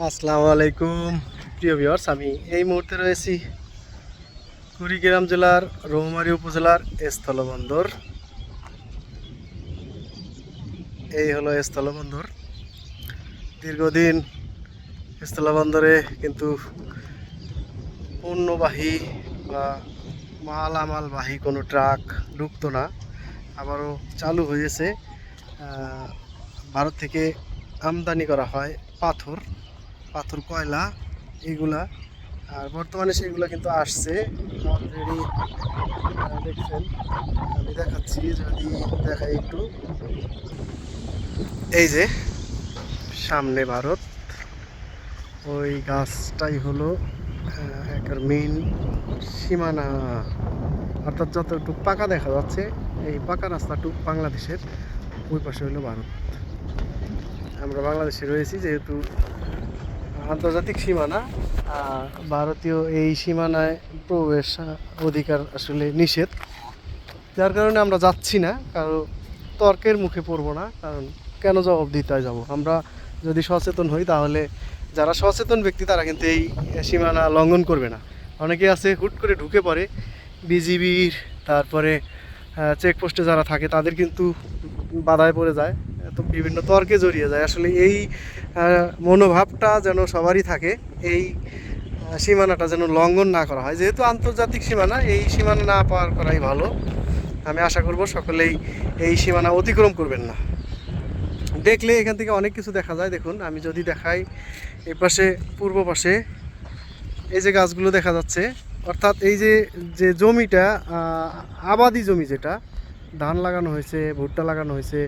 আসসালামু আলাইকুম। প্রিয় ভিউয়ার্স, আমি এই মুহূর্তে রয়েছি কুড়িগ্রাম জেলার রৌমারী উপজেলার স্থলবন্দর। এই হলো স্থলবন্দর। দীর্ঘদিন স্থলবন্দরে কিন্তু পণ্যবাহী বা মালামালবাহী কোনো ট্রাক ঢুকতো না, আবারও চালু হয়েছে। ভারত থেকে আমদানি করা হয় পাথর। পাথর, কয়লা এগুলা। আর বর্তমানে সেগুলো কিন্তু আসছে। অলরেডি দেখছেন। আমি দেখাচ্ছি, যদি দেখাই একটু। এই যে, সামনে ভারত। ওই গাছটাই হলো একটা মেইন সীমানা। অর্থাৎ যতটুকু পাকা দেখা যাচ্ছে, এই পাকা রাস্তাটুক বাংলাদেশের, ওই পাশে হলো ভারত। আমরা বাংলাদেশে রয়েছি, যেহেতু আন্তর্জাতিক সীমানা ভারতীয় এই সীমানায় প্রবেশ অধিকার আসলে নিষেধ। যার কারণে আমরা যাচ্ছি না কারণ তর্কের মুখে পড়ব না, কারণ কেন জবাব দিতে যাব? আমরা যদি সচেতন হই, তাহলে যারা সচেতন ব্যক্তি, তারা কিন্তু এই সীমানা লঙ্ঘন করবে না। অনেকে আছে, হুট করে ঢুকে পড়ে বিজিবির, তারপরে চেকপোস্টে যারা থাকে, তাদের কিন্তু বাধায় পড়ে যায়। তো বিভিন্ন তর্কে জড়িয়ে যায়। আসলে এই মনোভাবটা যেন সবারই থাকে, এই সীমানাটা যেন লঙ্ঘন না করা হয়। যেহেতু আন্তর্জাতিক সীমানা, এই সীমানা না পার করাই ভালো। আমি আশা করব সকলেই এই সীমানা অতিক্রম করবেন না। দেখলে এখান থেকে অনেক কিছু দেখা যায়। দেখুন, আমি যদি দেখাই এই পাশে, পূর্ব পাশে, এই যে গাছগুলো দেখা যাচ্ছে, অর্থাৎ এই যে যে জমিটা আবাদি জমি যেটা, ধান লাগানো হয়েছে, ভুট্টা লাগানো হয়েছে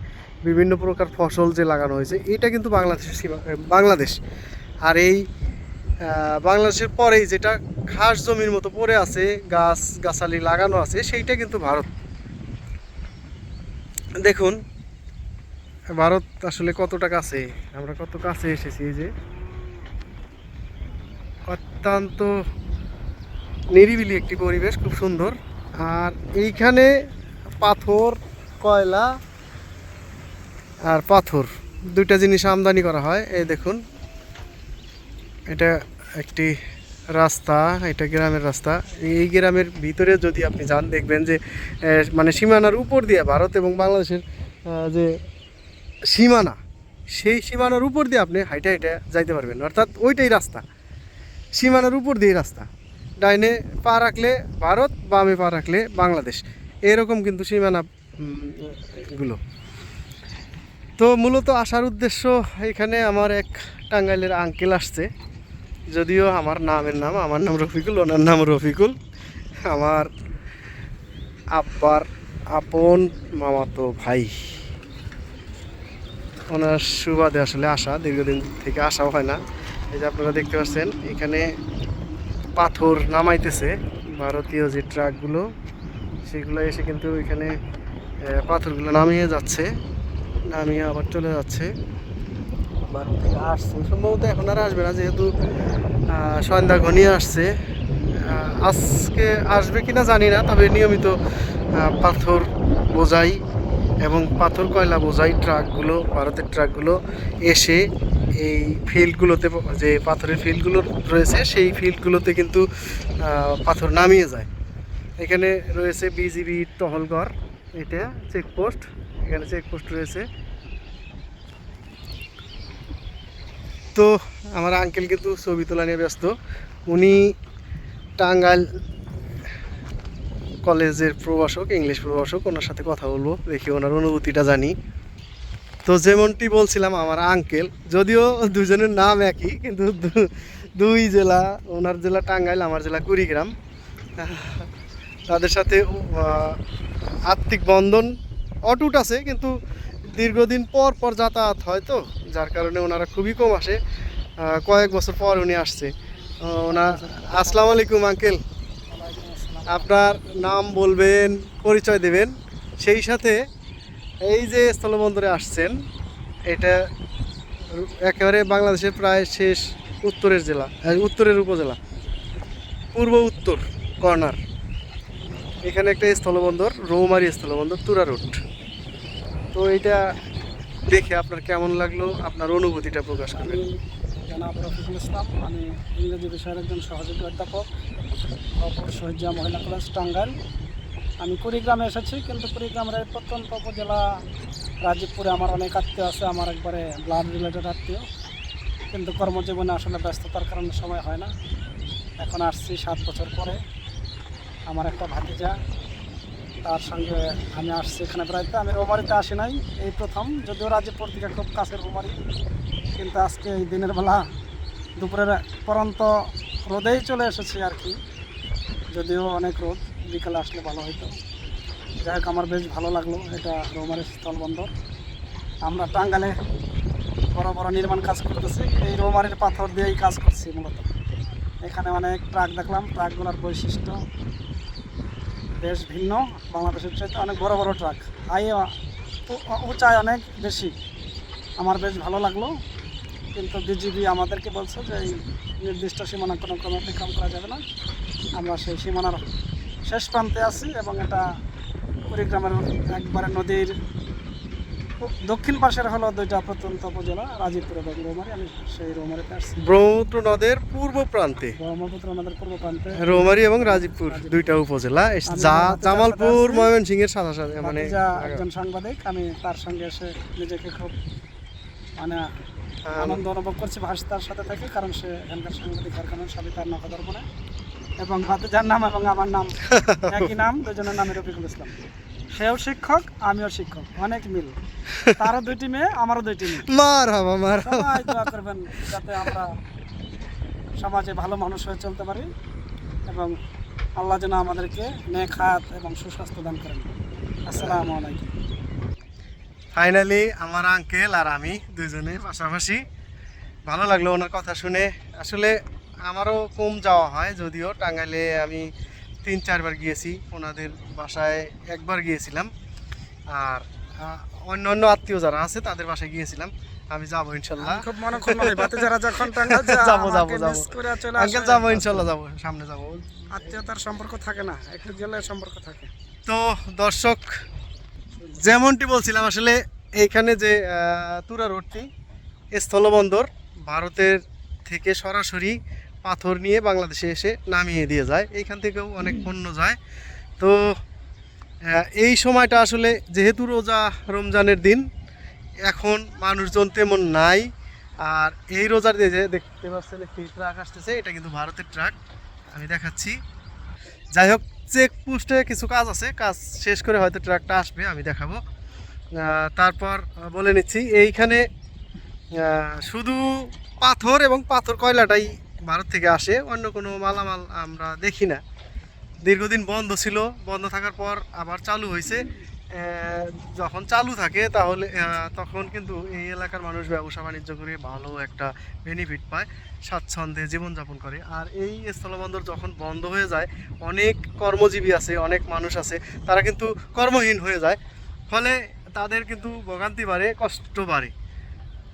বিভিন্ন প্রকার ফসল যে লাগানো হয়েছে, এটা কিন্তু বাংলাদেশের বাংলাদেশ। আর এই বাংলাদেশের পরেই যেটা খাস জমির মতো পড়ে আছে, গাছ, গাছালি লাগানো আছে, সেইটা কিন্তু ভারত। দেখুন, ভারত আসলে কতটা কাছে আমরা কত কাছে এসেছি এই যে, অত্যন্ত নিরিবিলি একটি পরিবেশ, খুব সুন্দর। আর এইখানে পাথর, কয়লা আর পাথর, দুইটা জিনিস আমদানি করা হয়। এই দেখুন, এটা একটি রাস্তা, এটা গ্রামের রাস্তা। এই গ্রামের ভিতরে যদি আপনি যান, দেখবেন যে মানে সীমানার উপর দিয়ে ভারত এবং বাংলাদেশের যে সীমানা, সেই সীমানার উপর দিয়ে আপনি হাইটে হাইটে যাইতে পারবেন। অর্থাৎ ওইটাই রাস্তা। সীমানার উপর দিয়ে রাস্তা। ডাইনে পা রাখলে ভারত, বামে পা রাখলে বাংলাদেশ। এরকম কিন্তু সীমানা গুলো তো মূলত আসার উদ্দেশ্য এখানে আমার এক টাঙ্গাইলের আঙ্কেল আসছে। যদিও আমার নামের নাম, আমার নাম রফিকুল, ওনার নাম রফিকুল। আমার আব্বার আপন মামাতো ভাই। ওনার সুবাদে আসলে আসা, দীর্ঘদিন থেকে আসাও হয় না। এই যে আপনারা দেখতে পাচ্ছেন, এখানে পাথর নামাইতেছে, ভারতীয় যে ট্রাকগুলো সেগুলো এসে কিন্তু এখানে পাথরগুলো নামিয়ে যাচ্ছে। নামিয়ে আবার চলে যাচ্ছে। আসছে। সম্ভবত এখন আর আসবে না, যেহেতু সন্ধ্যা ঘনিয়ে আসছে। আজকে আসবে কিনা জানি না, তবে নিয়মিত পাথর বোঝাই এবং পাথর, কয়লা বোঝাই ট্রাকগুলো, ভারতের ট্রাকগুলো এসে এই ফিল্ডগুলোতে, যে পাথরের ফিল্ডগুলো রয়েছে, সেই ফিল্ডগুলোতে কিন্তু পাথর নামিয়ে যায়। এখানে রয়েছে বিজিবি টহলগড় এটা চেকপোস্ট এখানে চেকপোস্ট রয়েছে। তো আমার আঙ্কেল কিন্তু ছবি তোলা নিয়ে ব্যস্ত। উনি টাঙ্গাইল কলেজের প্রভাষক, ইংলিশ প্রভাষক, ওনার সাথে কথা বলব, দেখি ওনার অনুভূতিটা জানি। তো যেমনটি বলছিলাম, আমার আঙ্কেল যদিও দুজনের নাম একই, কিন্তু দুই জেলা, ওনার জেলা টাঙ্গাইল, আমার জেলা কুড়িগ্রাম। তাদের সাথে আত্মিক বন্ধন অটুট আছে, কিন্তু দীর্ঘদিন পর পর যাতায়াত হয় তো, যার কারণে ওনারা খুবই কম আসে। কয়েক বছর পর উনি আসছে। ওনার আসসালামু আলাইকুম, আঙ্কেল। আপনার নাম বলবেন, পরিচয় দেবেন। সেই সাথে এই যে স্থলবন্দরে আসছেন, এটা একেবারে বাংলাদেশের প্রায় শেষ উত্তরের জেলা উত্তরের উপজেলা। পূর্ব উত্তর, কর্নার। এখানে একটা স্থলবন্দর, রৌমারি স্থলবন্দর, তুরা রোড। তো এটা দেখে আপনার কেমন লাগল? আপনার অনুভূতিটা প্রকাশ করবেন। জনাব রফিকুল ইসলাম, আমি ইংরেজি বিষয়ের একজন সহযোগী অধ্যাপক, অপর শহীদা মহিলা কলেজ টাঙ্গাইল। আমি কুড়িগ্রামে এসেছি, কিন্তু কুড়িগ্রামের প্রত্যন্ত উপজেলা রাজীবপুরে আমার অনেক আত্মীয় আছে, আমার একবারে ব্লাড রিলেটেড আত্মীয়। কিন্তু কর্মজীবনে আসলে ব্যস্ততার কারণে সময় হয় না। এখন আসছি সাত বছর পরে। আমার একটা ভাতিজা তার সঙ্গে আমি আসছি এখানে প্রায়তে আমি রোমারিতে আসি নাই, এই প্রথম। যদিও রাজীবপুর থেকে খুব কাছের রোমারি, কিন্তু আজকে এই দিনের বেলা দুপুরের পরন্ত রোদেই চলে এসেছি আর কি। যদিও অনেক রোদ, বিকালে আসলে ভালো হতো যাই হোক, আমার বেশ ভালো লাগল এটা রোমারের স্থলবন্দর। আমরা টাঙ্গালে বড় বড় নির্মাণ কাজ করতেছি, এই রোমারের পাথর দিয়েই কাজ করছি মূলত। এখানে অনেক ট্রাক দেখলাম, ট্রাকগুলোর বৈশিষ্ট্য বেশ ভিন্ন। বাংলাদেশের চাইতে অনেক বড় বড় ট্রাক হাই উঁচায় অনেক বেশি। আমার বেশ ভালো লাগল। কিন্তু বিজিবি আমাদেরকে বলছে যে এই নির্দিষ্ট সীমানা কোনো ক্রমে অতিক্রম করা যাবে না। আমরা সেই সীমানার শেষ প্রান্তে আছি এবং এটা কুড়িগ্রামের একবারে নদীর দক্ষিণ পাশের হলো দুইটা প্রত্যন্ত উপজেলা রাজীবপুর এবং রৌমারি আমি সেই রৌমারিতে আসছি। ব্রহ্মপুত্র নদের পূর্ব প্রান্তে। ব্রহ্মপুত্র আমাদের পূর্ব প্রান্তে। রৌমারী এবং রাজীবপুর দুইটা উপজেলা। যা জামালপুর। ময়মনসিংহ এর সাথে সাথে মানে একজন সাংবাদিক আমি তার সঙ্গে এসে নিজেকে খুব মানে আনন্দ অনুভব করছি ভাষা তার সাথে থেকে কারণ সে এখানকার সাংবাদিক হওয়ার কারণে সবই তার নখদর্পণে এবং ভাতিজার নাম এবং আমার নাম একই নাম দুজনের নামে রফিকুল ইসলাম। সেও শিক্ষক আমিও শিক্ষক অনেক মিল। তারও দুইটি মেয়ে আমারও দুইটি মেয়ে। মার হাবা মার হাবা। সবাই দোয়া করবেন যাতে আমরা সমাজে ভালো মানুষ হয়ে চলতে পারি এবং আল্লাহ যেন আমাদেরকে নেক হাত এবং সুস্বাস্থ্য দান করেন। আসসালামু আলাইকুম। ফাইনালি আমার আঙ্কেল আর আমি দুজনে পাশাপাশি। ভালো লাগল ওনার কথা শুনে। আসলে আমারও কম যাওয়া হয় যদিও টাঙ্গাইলে আমি তিন চারবার গিয়েছি ওনাদের বাসায় একবার গিয়েছিলাম। আর অন্য অন্য আত্মীয় যারা আছে তাদের বাসায় গিয়েছিলাম। আমি যাব ইনশাল্লাহ। আমি খুব মনে খুব মনে বাতে যারা যখন যাব, যাব, যাব। করে চলে আঙ্কেল যাব ইনশাল্লাহ যাব সামনে যাব। আত্মীয়তার সম্পর্ক থাকে না একটু গেলে সম্পর্ক থাকে। তো দর্শক যেমনটি বলছিলাম আসলে এইখানে যে তুরা রোডটি স্থলবন্দর ভারতের থেকে সরাসরি পাথর নিয়ে বাংলাদেশে এসে নামিয়ে দিয়ে যায়। এইখান থেকেও অনেক পণ্য যায়। তো এই সময়টা আসলে যেহেতু রোজা রমজানের দিন এখন মানুষজন তেমন নাই। আর এই রোজার দিয়ে যে দেখতে পাচ্ছেন একটি ট্রাক আসতেছে এটা কিন্তু ভারতের ট্রাক। আমি দেখাচ্ছি। যাই হোক চেক পোস্টে কিছু কাজ আছে। কাজ শেষ করে হয়তো ট্রাকটা আসবে আমি দেখাবো। তারপর বলে নিচ্ছি এইখানে শুধু পাথর এবং পাথর কয়লাটাই ভারত থেকে আসে, অন্য কোনো মালামাল আমরা দেখি না। দীর্ঘদিন বন্ধ ছিল, বন্ধ থাকার পর আবার চালু হয়েছে। যখন চালু থাকে তাহলে তখন কিন্তু এই এলাকার মানুষ ব্যবসা বাণিজ্য করে ভালো একটা বেনিফিট পায়, স্বাচ্ছন্দ্যে জীবনযাপন করে। আর এই স্থলবন্দর যখন বন্ধ হয়ে যায়, অনেক কর্মজীবী আছে, অনেক মানুষ আছে, তারা কিন্তু কর্মহীন হয়ে যায়। ফলে তাদের কিন্তু ভোগান্তি বাড়ে, কষ্ট বাড়ে।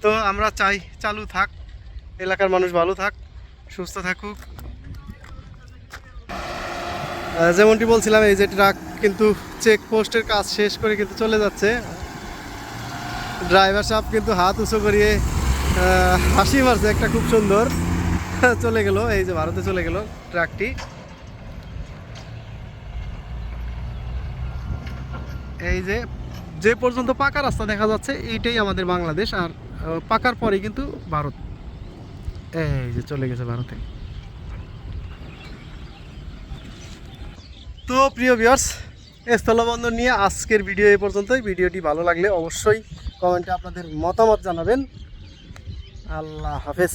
তো আমরা চাই, চালু থাক, এলাকার মানুষ ভালো থাক। সুস্থ থাকুক। যেমনটি বলছিলাম, এই যে ট্রাক কিন্তু চেক পোস্টের কাজ শেষ করে কিন্তু চলে যাচ্ছে। ড্রাইভার সাহেব কিন্তু হাত উঁচু করিয়ে হাসি মারছে, একটা খুব সুন্দর। চলে গেল, এই যে ভারতে চলে গেল ট্রাকটি এই যে যে পর্যন্ত পাকা রাস্তা দেখা যাচ্ছে, এইটাই আমাদের বাংলাদেশ। আর পাকার পরে কিন্তু ভারত। এই যে চলে গেছে ভারতে তো প্রিয় ভিওর্স স্থলবন্দর নিয়ে আজকের ভিডিও এ পর্যন্তই। ভিডিওটি ভালো লাগলে অবশ্যই কমেন্টে আপনাদের মতামত জানাবেন। আল্লাহ হাফেজ।